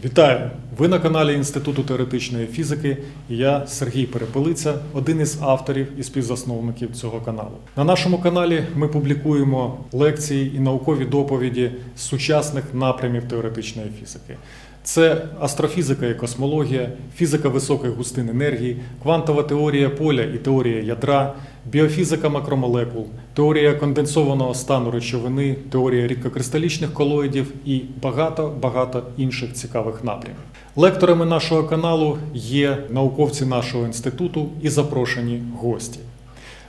Вітаю! Ви на каналі Інституту теоретичної фізики. і Я Сергій Перепелиця, один із авторів і співзасновників цього каналу. На нашому каналі ми публікуємо лекції і наукові доповіді з сучасних напрямів теоретичної фізики. Це астрофізика і космологія, фізика високих густин енергії, квантова теорія поля і теорія ядра, біофізика макромолекул, теорія конденсованого стану речовини, теорія рідкокристалічних колоїдів і багато-багато інших цікавих напрямів. Лекторами нашого каналу є науковці нашого інституту і запрошені гості.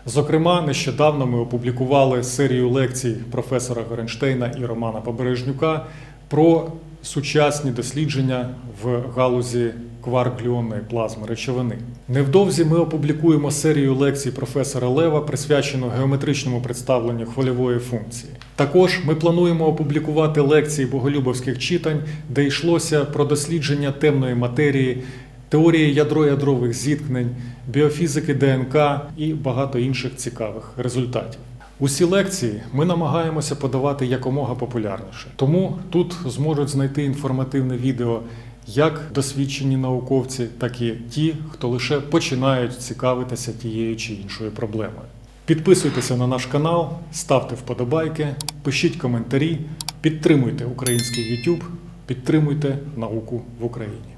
Зокрема, нещодавно ми опублікували серію лекцій професора Горенштейна і Романа Побережнюка про сучасні дослідження в галузі кварк-глюонної плазми речовини. Невдовзі ми опублікуємо серію лекцій професора Лева, присвячену геометричному представленню хвильової функції. Також ми плануємо опублікувати лекції боголюбовських читань, де йшлося про дослідження темної матерії, теорії ядро-ядрових зіткнень, біофізики ДНК і багато інших цікавих результатів. Усі лекції ми намагаємося подавати якомога популярніше. Тому тут зможуть знайти інформативне відео як досвідчені науковці, так і ті, хто лише починають цікавитися тією чи іншою проблемою. Підписуйтеся на наш канал, ставте вподобайки, пишіть коментарі, підтримуйте український YouTube, підтримуйте науку в Україні.